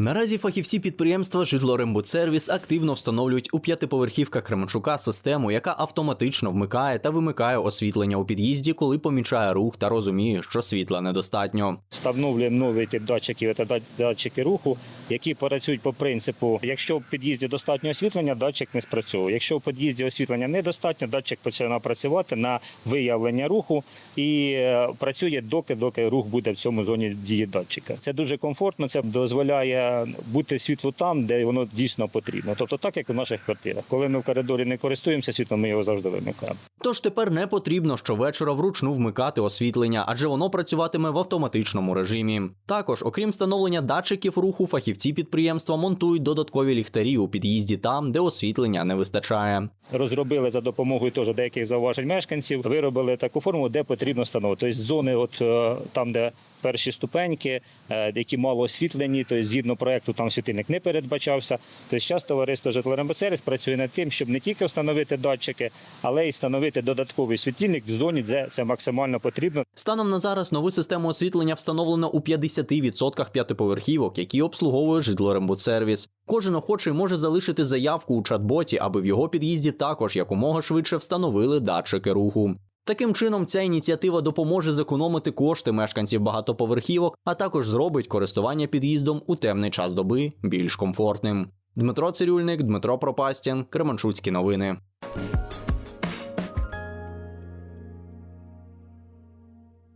Наразі фахівці підприємства Житлорембудсервіс активно встановлюють у п'ятиповерхівках Кременчука систему, яка автоматично вмикає та вимикає освітлення у під'їзді, коли помічає рух та розуміє, що світла недостатньо. Встановлюємо новий тип датчиків, це датчики руху, які працюють по принципу: якщо в під'їзді достатньо освітлення, датчик не спрацьовує. Якщо в під'їзді освітлення недостатньо, датчик починає працювати на виявлення руху і е, працює доки, доки рух буде в цьому зоні дії датчика. Це дуже комфортно. Це дозволяє бути світлу там, де воно дійсно потрібно. Тобто, так як у наших квартирах. Коли ми в коридорі не користуємося світлом, ми його завжди вимикаємо. Тож тепер не потрібно щовечора вручну вмикати освітлення, адже воно працюватиме в автоматичному режимі. Також, окрім встановлення датчиків руху, фахівці підприємства монтують додаткові ліхтарі у під'їзді там, де освітлення не вистачає. розробили за допомогою теж деяких зауважень мешканців, виробили таку форму, де потрібно встановити. Тобто зони, от е, там, де перші ступеньки, е, які мало освітлені, тобто згідно проекту там світильник не передбачався. Тобто зараз товариство «Житлорембесервіс» працює над тим, щоб не тільки встановити датчики, але й встановити додатковий світильник в зоні, де це максимально потрібно. Станом на зараз нову систему освітлення встановлено у 50% п'ятиповерхівок, які обслуговує житлорембудсервіс. Кожен охочий може залишити заявку у чат-боті, аби в його під'їзді також якомога швидше встановили датчики руху. Таким чином, ця ініціатива допоможе зекономити кошти мешканців багатоповерхівок, а також зробить користування під'їздом у темний час доби більш комфортним. Дмитро Цирюльник, Дмитро Пропастін, Кременчуцькі новини.